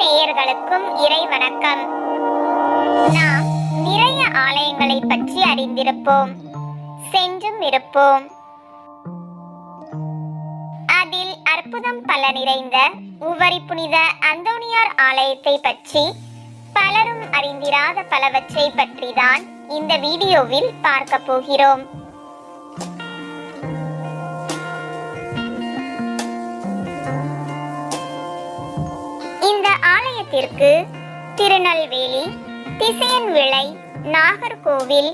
நேயர்களுக்கும் இறை வணக்கம் நாம் நிறைய ஆலயங்களை பற்றி அறிந்திருப்போம். சென்றும் இருப்போம். அதில் அற்புதம் பல நிறைந்த உவரி புனித அந்தோனியார் ஆலயத்தை பற்றி பலரும் அறிந்திராத பலவற்றை பற்றிதான் இந்த வீடியோவில் பார்க்க போகிறோம். ஆலயத்திற்கு திருநெல்வேலி திசையன் விளை நாகர்கோவில்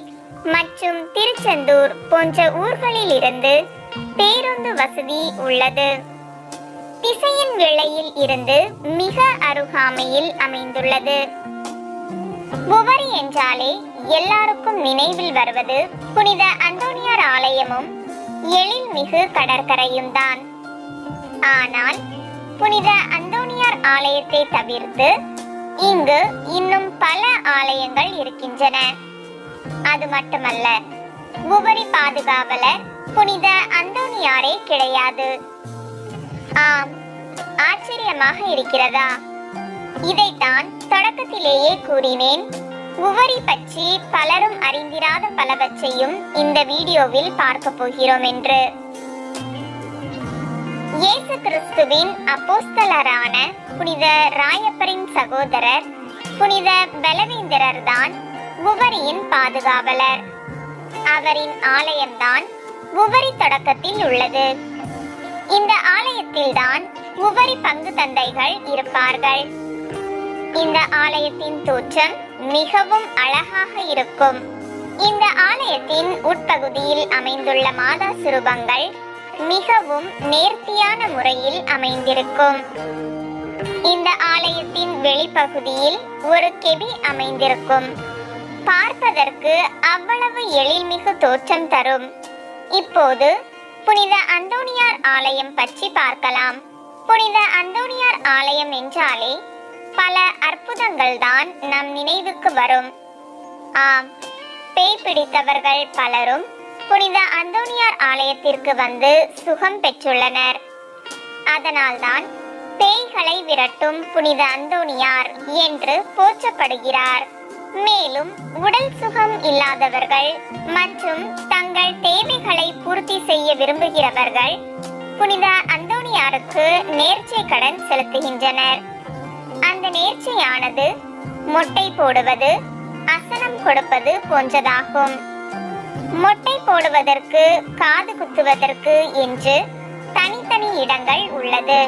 மற்றும் திருச்செந்தூர் போன்ற ஊர்களில் இருந்து பேருந்து வசதி உள்ளது. திசையின் விளையில் இருந்து மிக அருகாமையில் அமைந்துள்ளது. உவரி என்றாலே எல்லாருக்கும் நினைவில் வருவது புனித அந்தோனியார் ஆலயமும் எழில்மிகு கடற்கரையும் தான் ஆனால் புனித அந்தோனியார் ஆலயத்தை தவிர்த்து இங்கு இன்னும் பல ஆலயங்கள் இருக்கின்றன. அது மட்டுமல்ல உபரி பாதுகாவலர் புனித அந்தோனியாரே கிடையாது. ஆம் ஆச்சரியமாக இருக்கிறதா? இதைத்தான் தொடக்கத்திலேயே கூறினேன். உவரி பற்றி பலரும் அறிந்திராத பலவற்றையும் இந்த வீடியோவில் பார்க்க போகிறோம் என்று. இயேசு கிறிஸ்துவின் அப்போஸ்தலரான புனித ராயப்பரின் சகோதரர் புனித பலவேந்திரர் தான் உவரியின் பாதுகாவலர். அவரின் ஆலயம்தான் உவரி தொடக்கத்தில் உள்ளது. இந்த ஆலயத்தில்தான் உவரி பங்கு தந்தைகள் இருப்பார்கள். இந்த ஆலயத்தின் தோற்றம் மிகவும் அழகாக இருக்கும். இந்த ஆலயத்தின் உட்பகுதியில் அமைந்துள்ள மாதா சுரூபங்கள் மிகவும் நேர்த்தியான முறையில் அமைந்திருக்கும். இந்த ஆலயத்தின் வெளிப்பகுதியில் ஒரு கெபி அமைந்திருக்கும். பார்ப்பதற்கு அவ்வளவு எழில்மிகு தோற்றம் தரும். இப்போது புனித அந்தோனியார் ஆலயம் பற்றி பார்க்கலாம். புனித அந்தோணியார் ஆலயம் என்றாலே பல அற்புதங்கள் தான் நம் நினைவுக்கு வரும். ஆம் பேய் பிடித்தவர்கள் பலரும் புனித அந்தோணியார் ஆலயத்திற்கு வந்து சுகம் பெற்றுள்ளனர். அதனால்தான் பேய்களை விரட்டும் புனித அந்தோணியார் என்று போற்றப்படுகிறார். மேலும் உடல் சுகம் இல்லாதவர்கள் மற்றும் தங்கள் தேவைகளை பூர்த்தி செய்ய விரும்புகிறவர்கள் புனித அந்தோணியாருக்கு நேர்ச்சை கடன் செலுத்துகின்றனர். அந்த நேர்ச்சையானது மொட்டை போடுவது அசனம் கொடுப்பது போன்றதாகும். மொட்டை போடுவதற்கு காது குத்துவதற்கு என்று தனித்தனி இடங்கள் உள்ளது.